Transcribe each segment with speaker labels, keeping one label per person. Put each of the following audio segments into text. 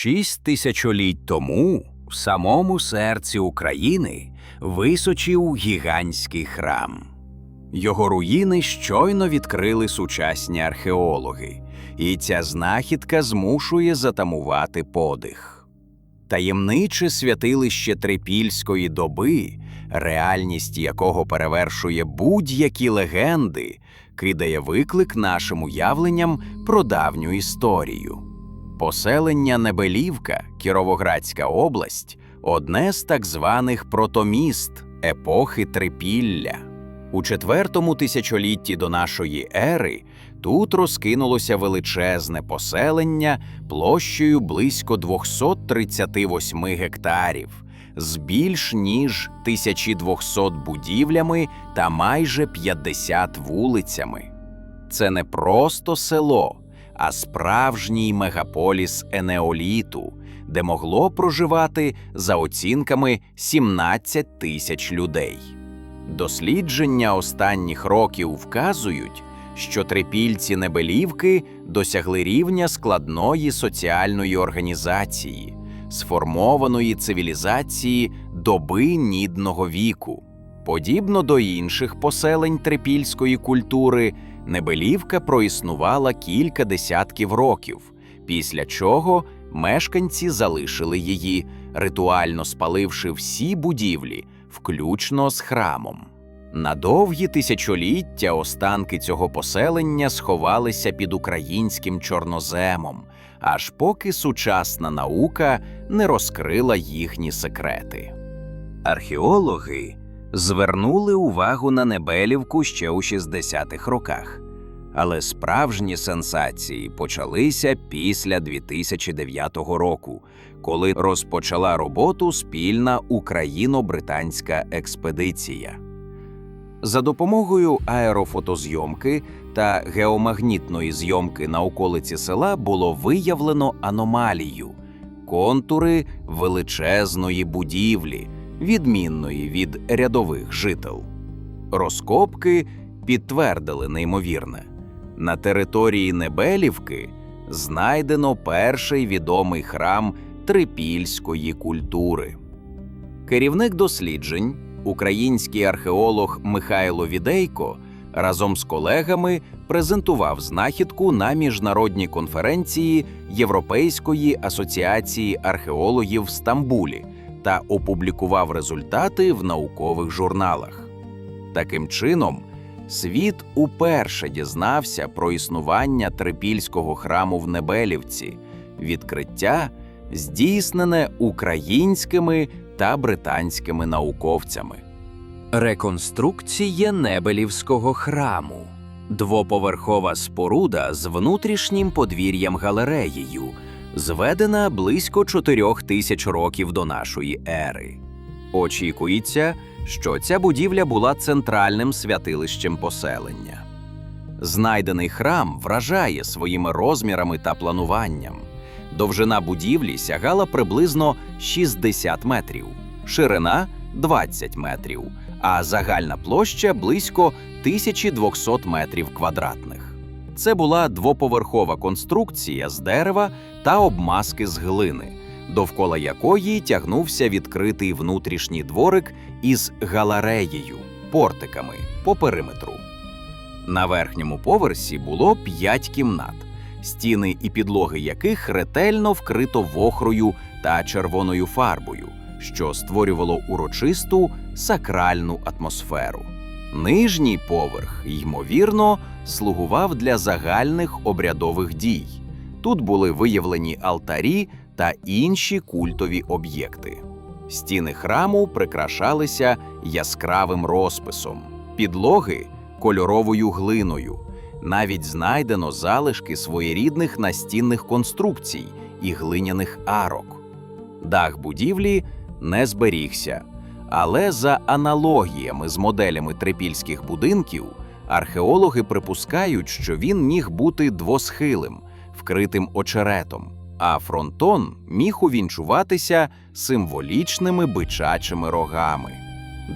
Speaker 1: Шість тисячоліть тому в самому серці України височив гігантський храм. Його руїни щойно відкрили сучасні археологи, і ця знахідка змушує затамувати подих. Таємниче святилище Трипільської доби, реальність якого перевершує будь-які легенди, кидає виклик нашим уявленням про давню історію. Поселення Небелівка, Кіровоградська область, одне з так званих протоміст епохи Трипілля. У четвертому тисячолітті до нашої ери тут розкинулося величезне поселення площею близько 238 гектарів, з більш ніж 1200 будівлями та майже 50 вулицями. Це не просто село, а справжній мегаполіс енеоліту, де могло проживати за оцінками 17 тисяч людей. Дослідження останніх років вказують, що трипільці Небелівки досягли рівня складної соціальної організації, сформованої цивілізації доби нідного віку. Подібно до інших поселень трипільської культури, Небелівка проіснувала кілька десятків років, після чого мешканці залишили її, ритуально спаливши всі будівлі, включно з храмом. На довгі тисячоліття останки цього поселення сховалися під українським чорноземом, аж поки сучасна наука не розкрила їхні секрети. Археологи звернули увагу на Небелівку ще у 60-х роках, але справжні сенсації почалися після 2009 року, коли розпочала роботу спільна україно-британська експедиція. За допомогою аерофотозйомки та геомагнітної зйомки на околиці села було виявлено аномалію контури величезної будівлі, відмінної від рядових жител. Розкопки підтвердили неймовірне. На території Небелівки знайдено перший відомий храм трипільської культури. Керівник досліджень, український археолог Михайло Відейко, разом з колегами презентував знахідку на міжнародній конференції Європейської асоціації археологів в Стамбулі та опублікував результати в наукових журналах. Таким чином, світ уперше дізнався про існування трипільського храму в Небелівці, відкриття, здійснене українськими та британськими науковцями. Реконструкція Небелівського храму двоповерхова споруда з внутрішнім подвір'ям галереєю, зведена близько чотирьох тисяч років до нашої ери. Очікується, що ця будівля була центральним святилищем поселення. Знайдений храм вражає своїми розмірами та плануванням. Довжина будівлі сягала приблизно 60 метрів, ширина 20 метрів, а загальна площа близько 1200 метрів квадратних. Це була двоповерхова конструкція з дерева та обмазки з глини, довкола якої тягнувся відкритий внутрішній дворик із галереєю, портиками по периметру. На верхньому поверсі було п'ять кімнат, стіни і підлоги яких ретельно вкрито вохрою та червоною фарбою, що створювало урочисту сакральну атмосферу. Нижній поверх, ймовірно, слугував для загальних обрядових дій. Тут були виявлені алтарі та інші культові об'єкти. Стіни храму прикрашалися яскравим розписом, підлоги кольоровою глиною. Навіть знайдено залишки своєрідних настінних конструкцій і глиняних арок. Дах будівлі не зберігся, але за аналогіями з моделями трипільських будинків, археологи припускають, що він міг бути двосхилим, вкритим очеретом, а фронтон міг увінчуватися символічними бичачими рогами.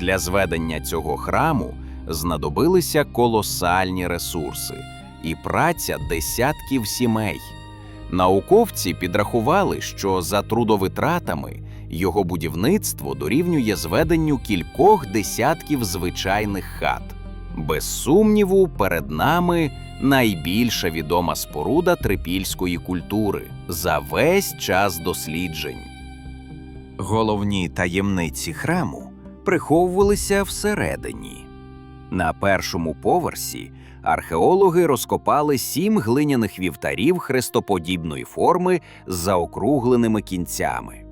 Speaker 1: Для зведення цього храму знадобилися колосальні ресурси і праця десятків сімей. Науковці підрахували, що за трудовитратами його будівництво дорівнює зведенню кількох десятків звичайних хат. Без сумніву, перед нами найбільша відома споруда трипільської культури за весь час досліджень. Головні таємниці храму приховувалися всередині. На першому поверсі археологи розкопали сім глиняних вівтарів хрестоподібної форми з заокругленими кінцями.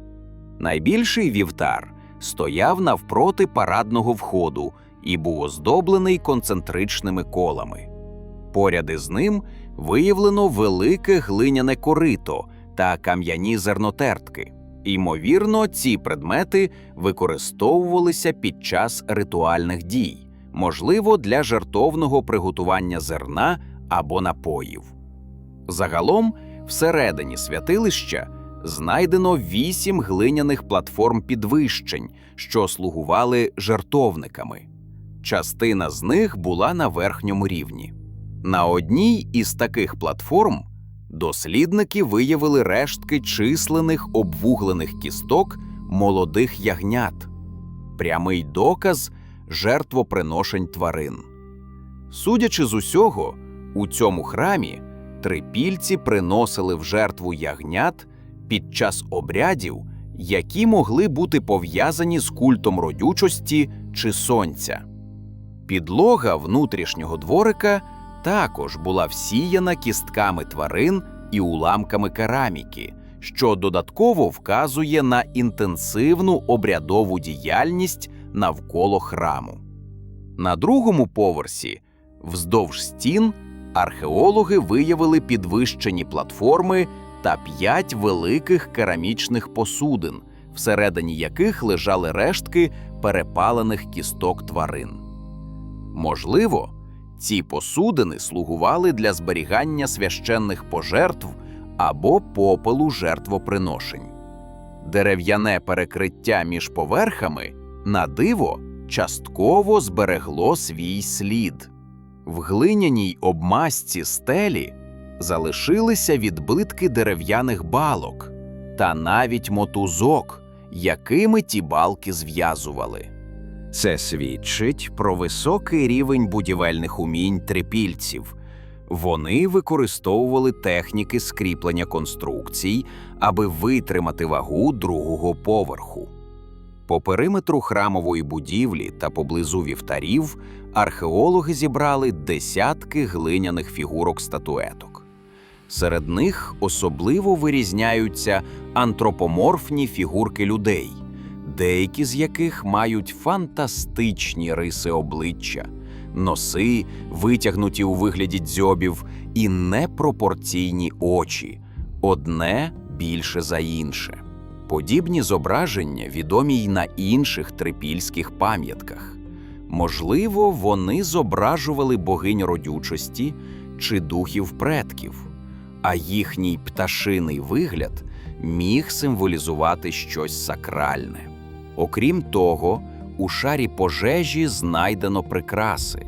Speaker 1: Найбільший вівтар стояв навпроти парадного входу і був оздоблений концентричними колами. Поряд із ним виявлено велике глиняне корито та кам'яні зернотертки. Ймовірно, ці предмети використовувалися під час ритуальних дій, можливо, для жертовного приготування зерна або напоїв. Загалом, всередині святилища знайдено вісім глиняних платформ підвищень, що слугували жертовниками. Частина з них була на верхньому рівні. На одній із таких платформ дослідники виявили рештки численних обвуглених кісток молодих ягнят, прямий доказ жертвоприношень тварин. Судячи з усього, у цьому храмі трипільці приносили в жертву ягнят під час обрядів, які могли бути пов'язані з культом родючості чи сонця. Підлога внутрішнього дворика також була всіяна кістками тварин і уламками кераміки, що додатково вказує на інтенсивну обрядову діяльність навколо храму. На другому поверсі, вздовж стін, археологи виявили підвищені платформи та п'ять великих керамічних посудин, всередині яких лежали рештки перепалених кісток тварин. Можливо, ці посудини слугували для зберігання священних пожертв або попелу жертвоприношень. Дерев'яне перекриття між поверхами на диво частково зберегло свій слід. В глиняній обмазці стелі залишилися відбитки дерев'яних балок та навіть мотузок, якими ті балки зв'язували. Це свідчить про високий рівень будівельних умінь трипільців. Вони використовували техніки скріплення конструкцій, аби витримати вагу другого поверху. По периметру храмової будівлі та поблизу вівтарів археологи зібрали десятки глиняних фігурок статуеток. Серед них особливо вирізняються антропоморфні фігурки людей, деякі з яких мають фантастичні риси обличчя, носи, витягнуті у вигляді дзьобів, і непропорційні очі, одне більше за інше. Подібні зображення відомі й на інших трипільських пам'ятках. Можливо, вони зображували богинь родючості чи духів предків, а їхній пташиний вигляд міг символізувати щось сакральне. Окрім того, у шарі пожежі знайдено прикраси,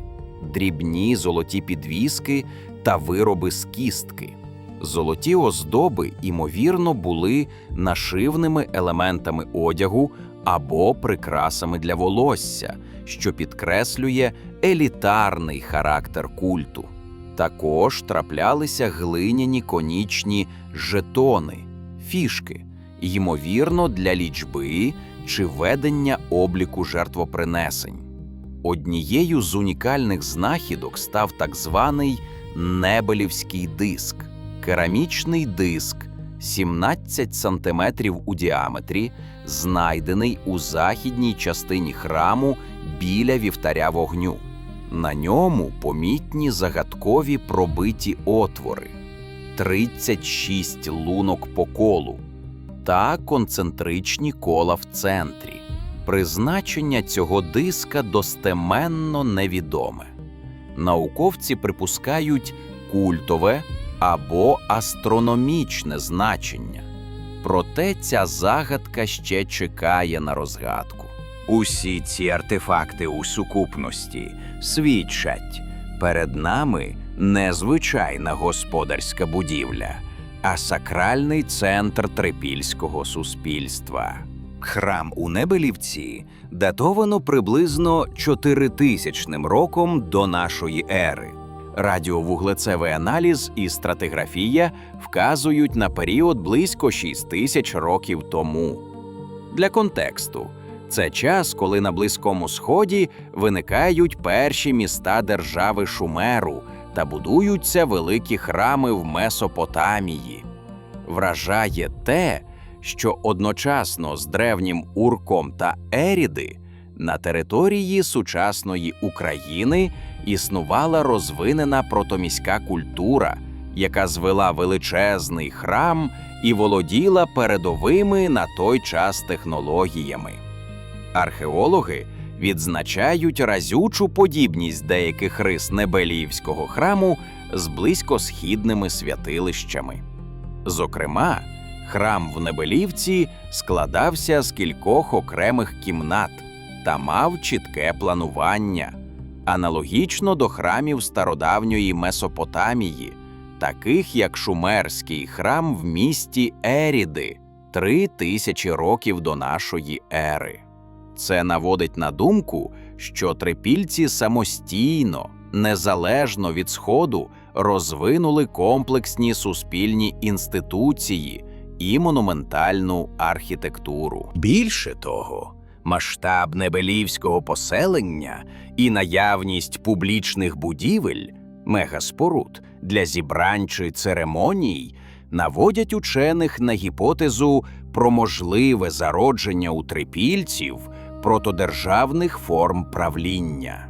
Speaker 1: дрібні золоті підвіски та вироби з кістки. Золоті оздоби, ймовірно, були нашивними елементами одягу або прикрасами для волосся, що підкреслює елітарний характер культу. Також траплялися глиняні конічні жетони, фішки, ймовірно, для лічби чи ведення обліку жертвопринесень. Однією з унікальних знахідок став так званий Небелівський диск керамічний диск 17 см у діаметрі, знайдений у західній частині храму біля вівтаря вогню. На ньому помітні загадкові пробиті отвори, 36 лунок по колу та концентричні кола в центрі. Призначення цього диска достеменно невідоме. Науковці припускають культове або астрономічне значення. Проте ця загадка ще чекає на розгадку. Усі ці артефакти у сукупності свідчать перед нами незвичайна господарська будівля, а сакральний центр трипільського суспільства. Храм у Небелівці датовано приблизно 4000 роком до нашої ери. Радіовуглецевий аналіз і стратиграфія вказують на період близько 6 тисяч років тому. Для контексту, це час, коли на Близькому Сході виникають перші міста держави Шумеру та будуються великі храми в Месопотамії. Вражає те, що одночасно з древнім Урком та Еріди на території сучасної України існувала розвинена протоміська культура, яка звела величезний храм і володіла передовими на той час технологіями. Археологи відзначають разючу подібність деяких рис Небеліївського храму з близькосхідними святилищами. Зокрема, храм в Небелівці складався з кількох окремих кімнат та мав чітке планування, аналогічно до храмів стародавньої Месопотамії, таких як Шумерський храм в місті Еріди три тисячі років до нашої ери. Це наводить на думку, що трипільці самостійно, незалежно від сходу, розвинули комплексні суспільні інституції і монументальну архітектуру. Більше того, масштаб небелівського поселення і наявність публічних будівель, мегаспоруд для зібрань чи церемоній наводять учених на гіпотезу про можливе зародження у трипільців протодержавних форм правління.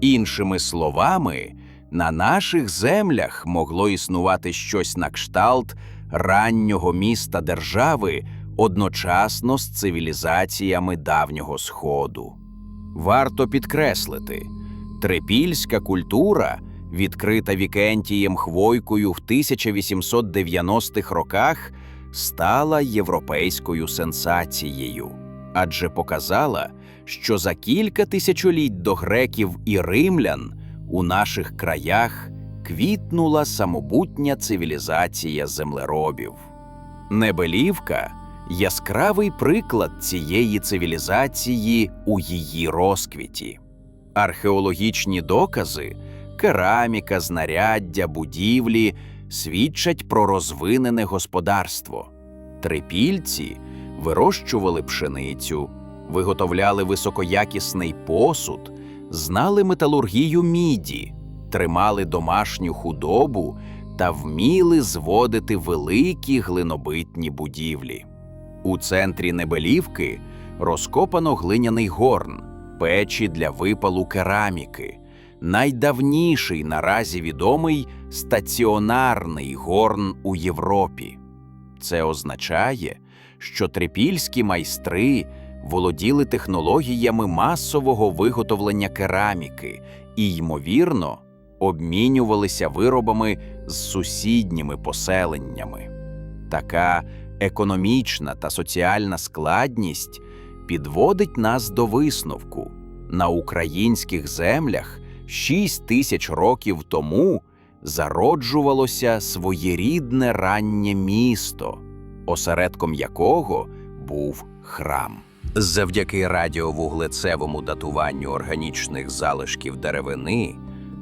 Speaker 1: Іншими словами, на наших землях могло існувати щось на кшталт раннього міста держави одночасно з цивілізаціями давнього Сходу. Варто підкреслити, трипільська культура, відкрита Вікентієм Хвойкою в 1890-х роках, стала європейською сенсацією, адже показала, що за кілька тисячоліть до греків і римлян у наших краях квітнула самобутня цивілізація землеробів. Небелівка яскравий приклад цієї цивілізації у її розквіті. Археологічні докази, кераміка, знаряддя, будівлі свідчать про розвинене господарство. Трипільці вирощували пшеницю, виготовляли високоякісний посуд, знали металургію міді, тримали домашню худобу та вміли зводити великі глинобитні будівлі. У центрі Небелівки розкопано глиняний горн, печі для випалу кераміки, найдавніший наразі відомий стаціонарний горн у Європі. Це означає, що трипільські майстри володіли технологіями масового виготовлення кераміки і, ймовірно, обмінювалися виробами з сусідніми поселеннями. Така економічна та соціальна складність підводить нас до висновку на українських землях 6 тисяч років тому зароджувалося своєрідне раннє місто, осередком якого був храм. Завдяки радіовуглецевому датуванню органічних залишків деревини,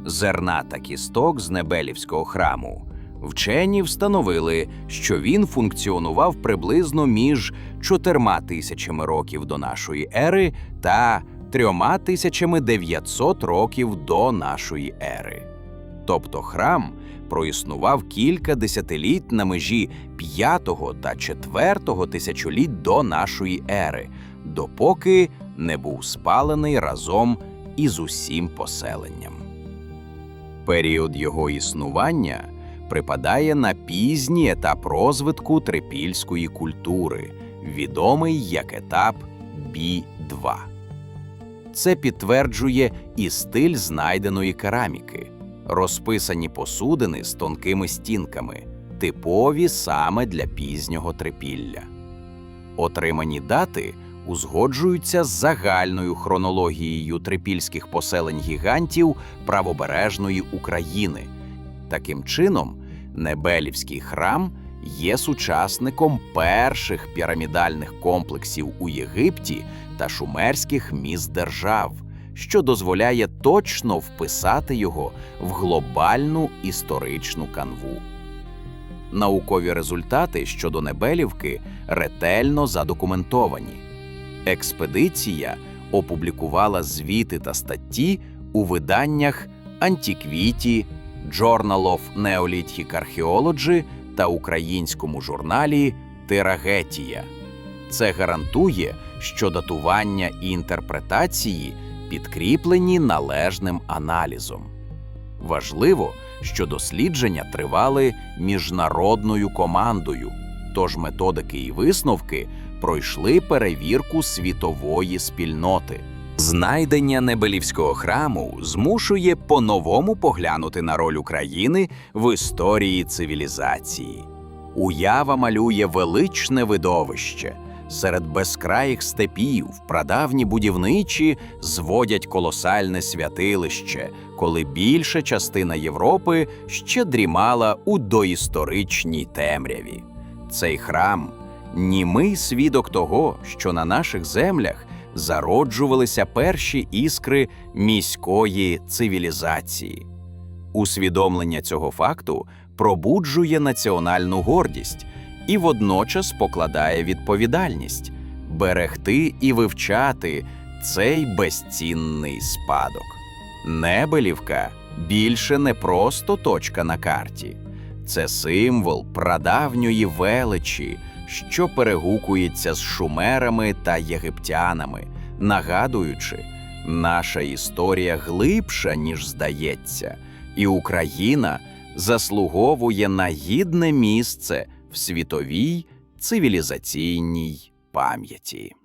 Speaker 1: зерна та кісток з Небелівського храму, вчені встановили, що він функціонував приблизно між 4 тисячами років до нашої ери та 3900 років до нашої ери. Тобто храм проіснував кілька десятиліть на межі 5 та 4 тисячоліть до нашої ери, допоки не був спалений разом із усім поселенням. Період його існування припадає на пізній етап розвитку трипільської культури, відомий як етап Бі-2. Це підтверджує і стиль знайденої кераміки, розписані посудини з тонкими стінками, типові саме для пізнього трипілля. Отримані дати узгоджуються з загальною хронологією трипільських поселень гігантів правобережної України. Таким чином, Небелівський храм є сучасником перших пірамідальних комплексів у Єгипті та шумерських міст держав, що дозволяє точно вписати його в глобальну історичну канву. Наукові результати щодо Небелівки ретельно задокументовані. Експедиція опублікувала звіти та статті у виданнях Antiquity, Journal of Neolithic Archaeology та українському журналі Тирагетія. Це гарантує, що датування і інтерпретації підкріплені належним аналізом. Важливо, що дослідження тривали міжнародною командою, тож методики і висновки пройшли перевірку світової спільноти. Знайдення Небелівського храму змушує по-новому поглянути на роль України в історії цивілізації. Уява малює величне видовище. Серед безкраїх степів прадавні будівничі зводять колосальне святилище, коли більша частина Європи ще дрімала у доісторичній темряві. Цей храм німий свідок того, що на наших землях зароджувалися перші іскри міської цивілізації. Усвідомлення цього факту пробуджує національну гордість і водночас покладає відповідальність берегти і вивчати цей безцінний спадок. Небелівка більше не просто точка на карті, це символ прадавньої величі, що перегукується з шумерами та єгиптянами, нагадуючи, наша історія глибша, ніж здається, і Україна заслуговує на гідне місце в світовій цивілізаційній пам'яті.